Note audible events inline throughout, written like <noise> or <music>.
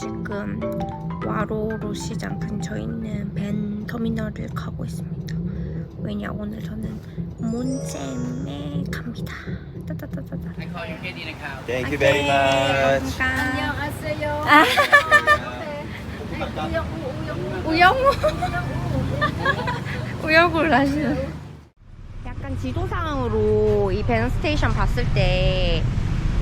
지금 와로로 시장 근처에 있는 벤 터미널을 가고 있습니다. 왜냐 오늘 저는 몬잼에 갑니다. 따따따따따. I call you Katie in a cow. Thank you very much. 감사합니다. 아. 우영우 우영우를 하시는 약간 지도상으로 이 벤 스테이션 봤을 때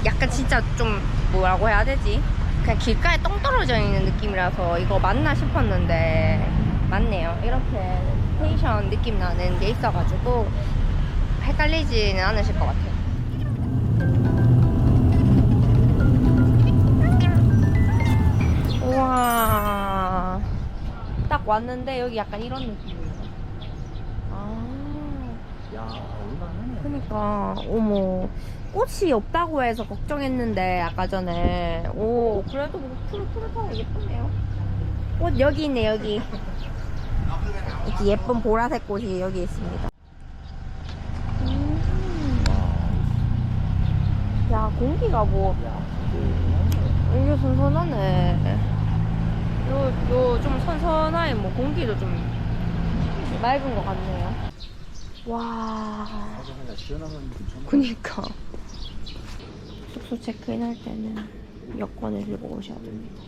약간 진짜 좀 뭐라고 해야 되지? 그냥 길가에 똥 떨어져 있는 느낌이라서 이거 맞나 싶었는데 맞네요. 이렇게 스테이션 느낌 나는 게 있어가지고 헷갈리지는 않으실 것 같아요. 우와. 딱 왔는데 여기 약간 이런 아 야, 얼마나 그니까 어머. 꽃이 없다고 해서 걱정했는데 아까 전에. 오. 그래도 뭐 푸릇푸릇하고 예쁘네요. 꽃 여기 있네 여기. 이렇게 예쁜 보라색 꽃이 여기 있습니다. 음. 야 공기가 뭐. 이게 선선하네. 요 요 좀 선선하게 뭐 공기도 좀 맑은 것 같네요 와. 그니까. 숙소 체크인 할 때는 여권을 들고 오셔야 됩니다.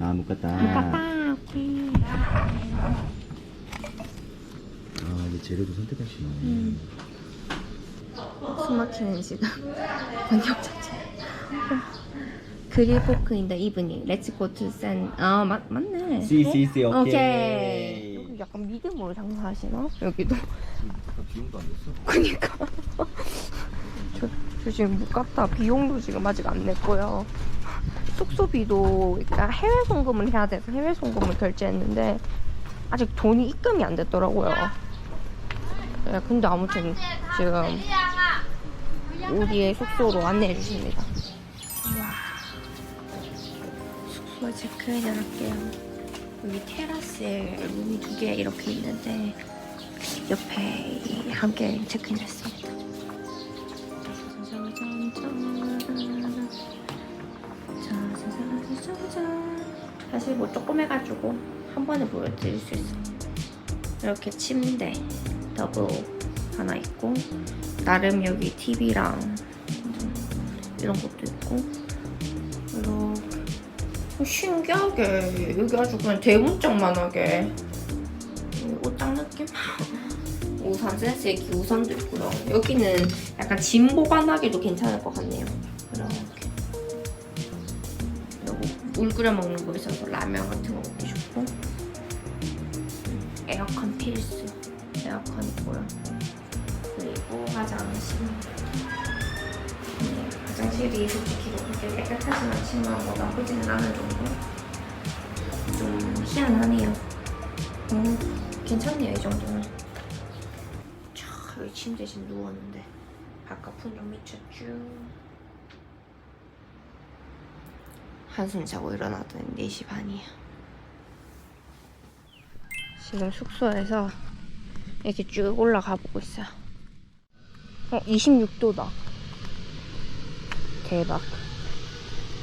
아, 모카타. 모카타, 아, 이제 재료도 선택할 수 있네. 숨 막히는 시간. <laughs> 번역자. 그릴 포크인데 이브닝 렛츠 고투 센아 맞 맞네. C, C, C, 오케이. 오케이. 여기 약간 믿음으로 장사하시나? 여기도. 비용도 안 됐어. 그니까. <laughs> 저, 저 지금 못 갔다. 비용도 지금 아직 안 냈고요. 숙소비도 그러니까 해외 송금을 해야 돼서 해외 송금을 결제했는데 아직 돈이 입금이 안 됐더라고요. 네, 근데 아무튼 지금 우리의 숙소로 안내해 주십니다. 체크인을 할게요. 여기 테라스에 룸이 두 개 이렇게 있는데 옆에 함께. 짜자자잔. 짜자자자잔. 사실 뭐 조금 해가지고 한 번에 보여드릴 수 있어요. 이렇게 침대 더블 하나 있고 나름 여기 TV랑 이런 것도 있고 신기하게 여기 아주 그냥 대문짝만하게 옷장 느낌? <laughs> 우산 센스 이렇게 우산도 있고요. 여기는 약간 짐 보관하기도 괜찮을 것 같네요. 이렇게. 그리고 물 끓여 먹는 거 있어서 라면 같은 거 먹기 좋고. 에어컨 필수. 에어컨 있고요. 그리고 화장실. 네, 화장실이 솔직히 그렇게 깨끗하진 않지만 뭐 나쁘지는 않은 정도. 좀 희한하네요. 음, 괜찮네요 이 정도는. 차, 여기 침대 지금 누웠는데 바깥은 좀 미쳤죠. 한숨 자고 일어나더니 4시 반이에요. 지금 숙소에서 이렇게 쭉 올라가 보고 있어요. 어, 26도다. 대박.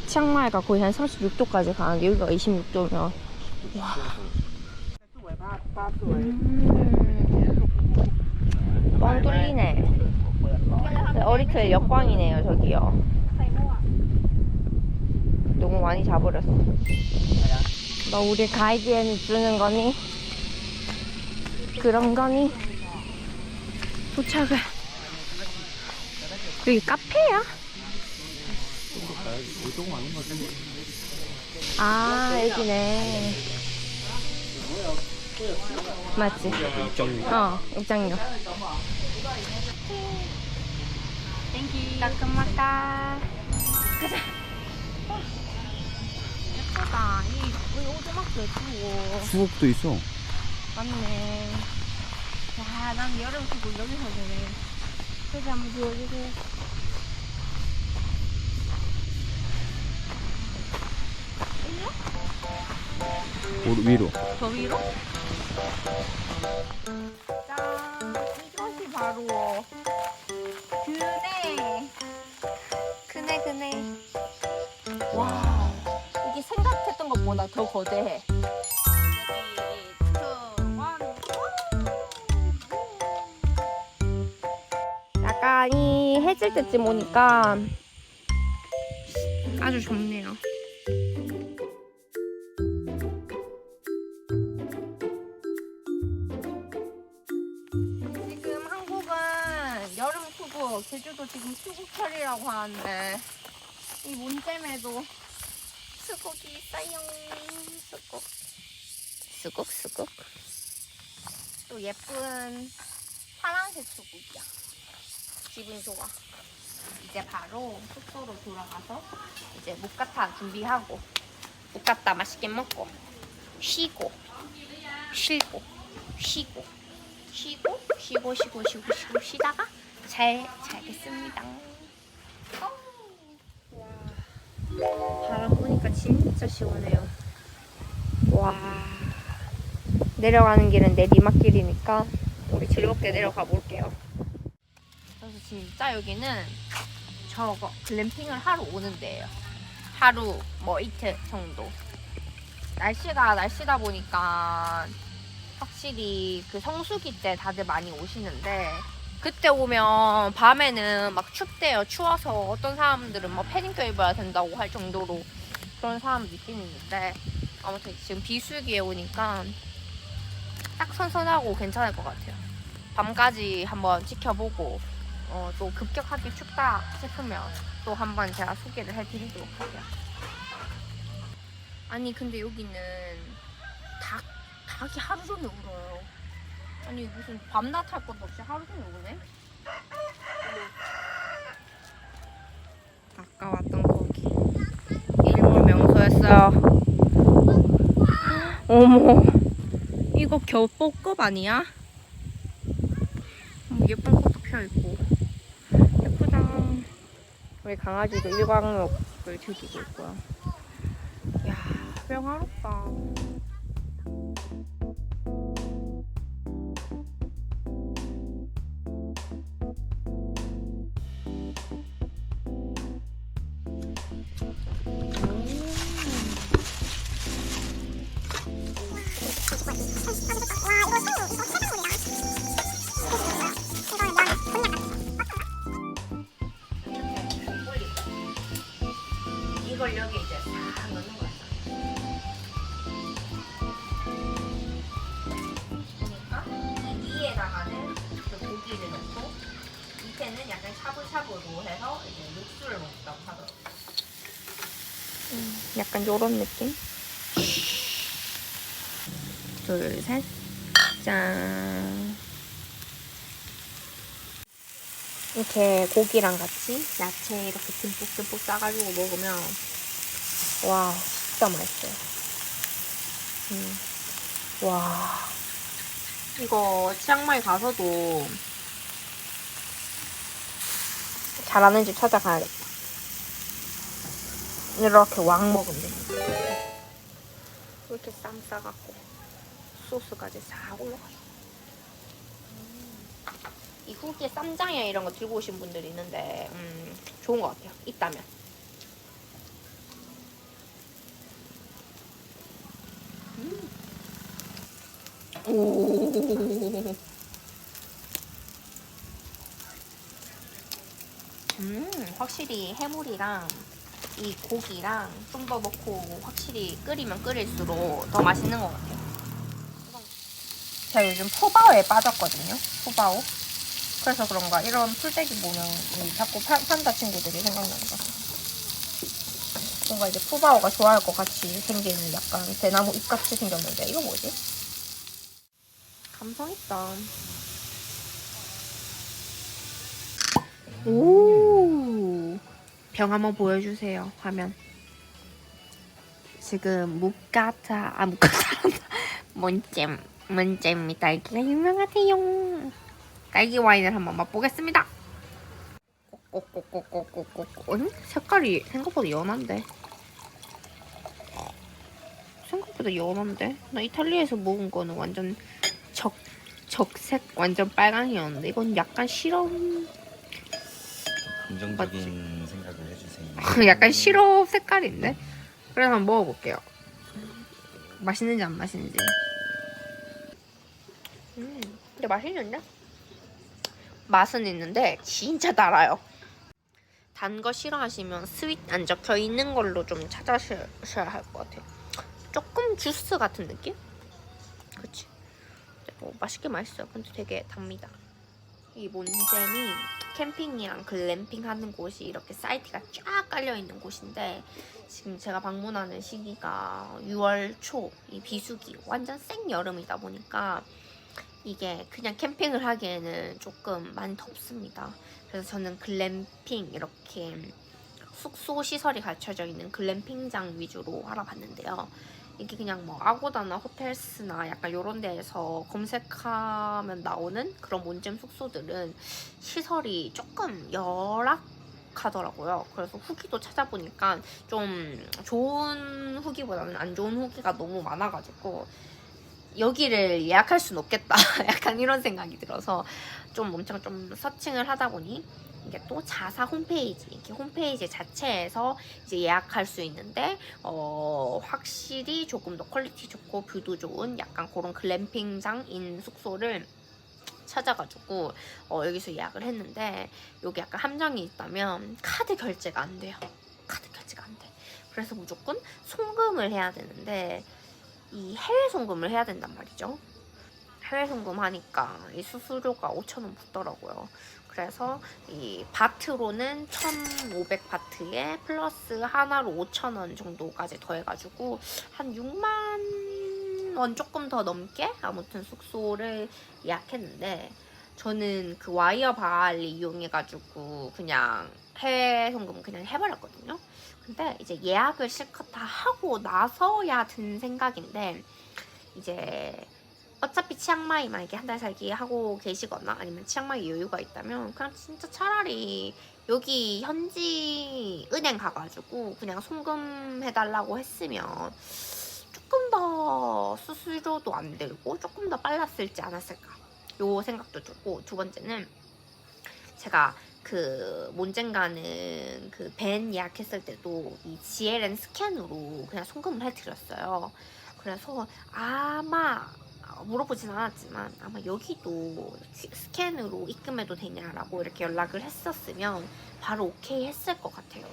치앙마이가 거의 한 36도까지 가는데 여기가 26도면 음. 뻥 뚫리네. 어리틀 역광이네요, 저기요. 너무 많이 자버렸어. 너 우리 가이드에 주는 거니? 그런 거니? 도착을. 여기 카페야? 아, 여기네. 맞지? 어, 입장료. 땡큐. 따끔하다. 가자. 예쁘다. 이, 이 오두막도 예쁘고. 수업도 있어. 맞네. 와, 난 여름 수고 여기서 보네. 여기 한번 보여주세요. 오른 위로. 저 위로? 짠! 이것이 바로 그네! 그네, 그네. 와. 이게 생각했던 것보다 더 거대해. 약간 이 해질 때쯤 오니까 아주 좋네요. 수국, 제주도 지금 수국철이라고 하는데 이 문잼에도 수국이 있어요. 수국. 수국, 수국. 또 예쁜 파란색 수국이야. 기분 좋아. 이제 바로 숙소로 돌아가서 이제 묵가타 준비하고 묵가타 맛있게 먹고 쉬고 쉬고 쉬고 쉬고 쉬고 쉬고 쉬고 쉬고 쉬다가 잘 자겠습니다. 바람 보니까 진짜 시원해요. 와 내려가는 길은 내리막길이니까 우리 즐겁게 내려가 볼게요. 그래서 진짜 여기는 저거 글램핑을 하러 오는 데예요. 하루 뭐 이틀 정도. 날씨가 날씨다 보니까 확실히 그 성수기 때 다들 많이 오시는데 그때 오면 밤에는 막 춥대요. 추워서 어떤 사람들은 뭐 패딩 껴입어야 된다고 할 정도로 그런 사람도 있긴 있는데 아무튼 지금 비수기에 오니까 딱 선선하고 괜찮을 것 같아요. 밤까지 한번 지켜보고 어, 또 급격하게 춥다 싶으면 또 한번 제가 소개를 해드리도록 할게요. 아니 근데 여기는 닭 닭이 하루 종일 울어요. 아니 무슨 밤낮 할 것도 없이 하루 종일 우네? 아까 왔던 거기 일몰 명소였어요. 어머 이거 겨뽀급 아니야? 음, 예쁜 꽃도 펴 있고 예쁘다. 우리 강아지도 일광욕을 즐기고 있고요. 이야 명화롭다. 이 걸 여기 이제 싹 넣는 거야. 그러니까 이 위에다가는 그 고기를 넣고 밑에는 약간 샤브샤브로 해서 이제 육수를 먹다고 하더라고요. 음, 약간 요런 느낌? 둘, 셋. 짠. 이렇게 고기랑 같이 야채 이렇게 듬뿍듬뿍 싸가지고 먹으면 와 진짜 맛있어요. 음. 와 이거 치앙마이 가서도 잘하는 집 찾아가야겠다. 이렇게 왕 먹으면 돼. 이렇게 쌈 싸갖고 소스까지 싹 올라가요. 이 후기에 쌈장이나 이런 거 들고 오신 분들이 있는데 음, 좋은 것 같아요. 있다면. 오. 음, 확실히 해물이랑 이 고기랑 좀더 넣고 확실히 끓이면 끓일수록 더 맛있는 것 같아요. 제가 요즘 포바오에 빠졌거든요. 포바오. 그래서 그런가 이런 풀떼기 보면 이 자꾸 파, 판다 친구들이 생각나는 것 같아요. 뭔가 이제 푸바오가 좋아할 것 같이 생기는 약간 대나무 잎같이 생겼는데 이거 뭐지? 감성 있다. 오. 병 한번 보여주세요. 화면. 지금 무카타 아 무카타란다. <laughs> 문잼 문잼이 딸기가 유명하대요. 딸기 와인을 한번 맛보겠습니다. 꼬꼬꼬꼬꼬꼬꼬. 응? 색깔이 생각보다 연한데. 생각보다 연한데. 나 이탈리아에서 먹은 거는 완전 적 적색 완전 빨강이었는데 이건 약간 실험 긍정적인 생각을 해주세요. <laughs> 약간 시럽 색깔인데? 그래서 한번 먹어볼게요. 맛있는지 안 맛있는지. 음, 근데 맛있는데? 맛은 있는데 진짜 달아요. 단 거 싫어하시면 스윗 안 적혀 있는 걸로 좀 찾아셔야 할 것 같아요. 조금 주스 같은 느낌? 뭐 맛있게 맛있어요. 근데 되게 답니다. 이 몬잼이 캠핑이랑 글램핑 하는 곳이 이렇게 사이트가 쫙 깔려 있는 곳인데 지금 제가 방문하는 시기가 6월 초, 이 비수기 완전 생 여름이다 보니까 이게 그냥 캠핑을 하기에는 조금 많이 덥습니다. 그래서 저는 글램핑 이렇게 숙소 시설이 갖춰져 있는 글램핑장 위주로 알아봤는데요. 이게 그냥 뭐 아고다나 호텔스나 약간 요런 데에서 검색하면 나오는 그런 몬잼 숙소들은 시설이 조금 열악하더라고요. 그래서 후기도 찾아보니까 좀 좋은 후기보다는 안 좋은 후기가 너무 많아가지고 여기를 예약할 순 없겠다. <laughs> 약간 이런 생각이 들어서 좀 엄청 좀 서칭을 하다 보니 이게 또 자사 홈페이지, 이렇게 홈페이지 자체에서 이제 예약할 수 있는데 어, 확실히 조금 더 퀄리티 좋고 뷰도 좋은 약간 그런 글램핑장인 숙소를 찾아가지고 어, 여기서 예약을 했는데 여기 약간 함정이 있다면 카드 결제가 안 돼요. 카드 결제가 안 돼. 그래서 무조건 송금을 해야 되는데 이 해외 송금을 해야 된단 말이죠. 해외 송금 하니까 이 수수료가 5,000원 붙더라고요. 그래서 이 바트로는 1,500 바트에 플러스 하나로 5,000원 정도까지 더해가지고 한 6만 원 조금 더 넘게 아무튼 숙소를 예약했는데 저는 그 와이어 바를 이용해가지고 그냥 해외 송금 그냥 해버렸거든요. 근데 이제 예약을 실컷 다 하고 나서야 든 생각인데 이제 어차피 치앙마이 만약에 한 달 살기 하고 계시거나 아니면 치앙마이 여유가 있다면 그냥 진짜 차라리 여기 현지 은행 가가지고 그냥 송금 해달라고 했으면 조금 더 수수료도 안 들고 조금 더 빨랐을지 않았을까 요 생각도 들고 두 번째는 제가 그 몬젠 가는 그 밴 예약했을 때도 이 GLN 스캔으로 그냥 송금을 해드렸어요. 그래서 아마 물어보진 않았지만 아마 여기도 스캔으로 입금해도 되냐라고 이렇게 연락을 했었으면 바로 오케이 했을 것 같아요.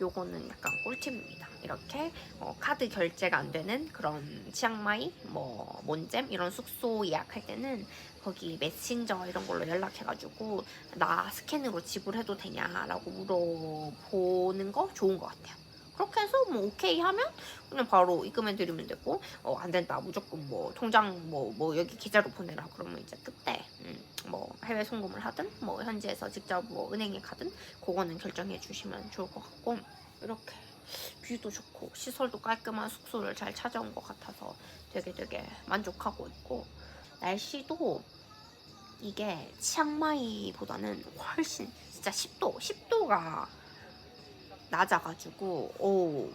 요거는 약간 꿀팁입니다. 이렇게 어, 카드 결제가 안 되는 그런 치앙마이, 뭐 몬잼 이런 숙소 예약할 때는 거기 메신저 이런 걸로 연락해가지고 나 스캔으로 지불해도 되냐라고 물어보는 거 좋은 것 같아요. 그렇게 해서 뭐 오케이 하면 그냥 바로 입금해 드리면 되고 어, 안 된다. 무조건 뭐 통장 뭐뭐 여기 계좌로 보내라. 그러면 이제 그때 음, 뭐 해외 송금을 하든 뭐 현지에서 직접 뭐 은행에 가든 그거는 결정해 주시면 좋을 것 같고 이렇게 뷰도 좋고 시설도 깔끔한 숙소를 잘 찾아온 것 같아서 되게 되게 만족하고 있고 날씨도 이게 치앙마이보다는 훨씬 진짜 10도 10도가 낮아가지고 오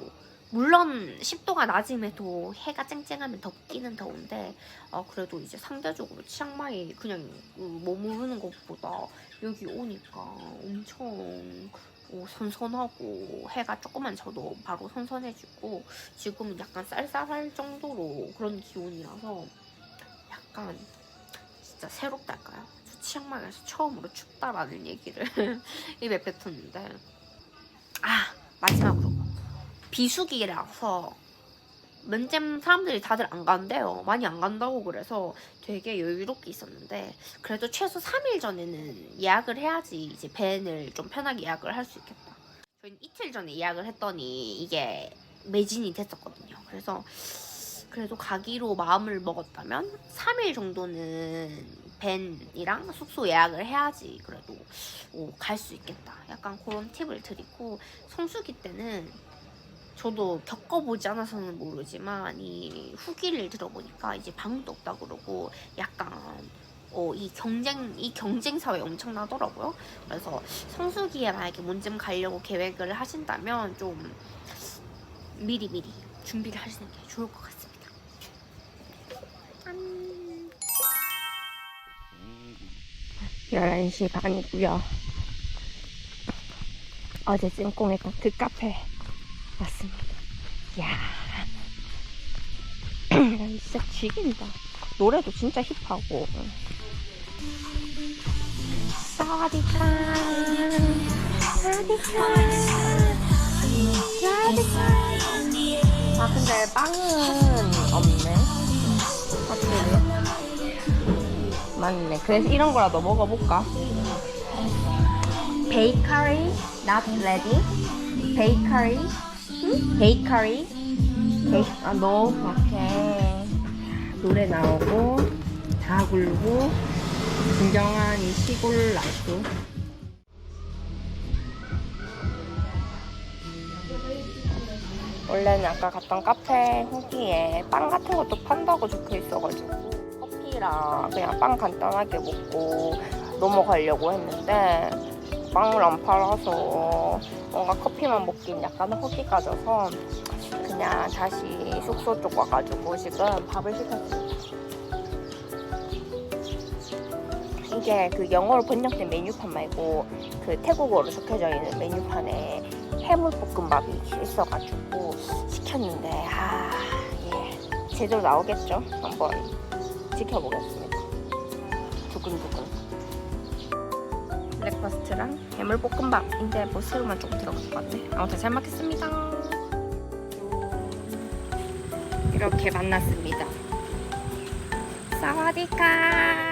물론 10도가 낮음에도 해가 쨍쨍하면 덥기는 더운데 어, 그래도 이제 상대적으로 치앙마이 그냥 그 머무르는 것보다 여기 오니까 엄청 어, 선선하고 해가 조금만 져도 바로 선선해지고 지금은 약간 쌀쌀할 정도로 그런 기온이라서 약간 진짜 새롭달까요? 저 치앙마이에서 처음으로 춥다라는 얘기를 <laughs> 입에 뱉었는데 아 마지막으로 비수기라서 면잼 사람들이 다들 안 간대요. 많이 안 간다고 그래서 되게 여유롭게 있었는데 그래도 최소 3일 전에는 예약을 해야지 이제 밴을 좀 편하게 예약을 할 수 있겠다. 저희는 이틀 전에 예약을 했더니 이게 매진이 됐었거든요. 그래서 그래도 가기로 마음을 먹었다면 3일 정도는 밴이랑 숙소 예약을 해야지 그래도 갈 수 있겠다. 약간 그런 팁을 드리고 성수기 때는 저도 겪어보지 않아서는 모르지만 이 후기를 들어보니까 이제 방도 없다 그러고 약간 어, 이 경쟁 이 경쟁 사회 엄청나더라고요. 그래서 성수기에 만약에 몬쯤 가려고 계획을 하신다면 좀 미리 미리 준비를 하시는 게 좋을 것 같습니다. 11시 반이고요. 어제 찜꽁했던 그 카페 왔습니다. 이야. <clears throat> 진짜 죽인다. 노래도 진짜 힙하고. 사와디카. 사와디카. 사와디카. 아, 근데 빵은 맞네. 그래서 이런 거라도 먹어볼까? 베이커리 not ready. 베이커리 응? 베이커리 베이 아 no. 오케이. 노래 나오고 다 굴고 진정한 이 시골 라이프. 원래는 아까 갔던 카페 후기에 빵 같은 것도 판다고 적혀 있어가지고 커피랑 그냥 빵 간단하게 먹고 넘어가려고 했는데 빵을 안 팔아서 뭔가 커피만 먹긴 약간 허기 가 져서 그냥 다시 숙소 쪽 와가지고 지금 밥을 시켰습니다. 이게 그 영어로 번역된 메뉴판 말고 그 태국어로 적혀져 있는 메뉴판에 해물볶음밥이 있어가지고 시켰는데 아 예. 제대로 나오겠죠? 한번 지켜보겠습니다. 두근두근. 브렉퍼스트랑 해물볶음밥. 이제 뭐 새우만 조금 들어갈 것 같네. 아무튼 잘 먹겠습니다. 이렇게 만났습니다. 사와디카.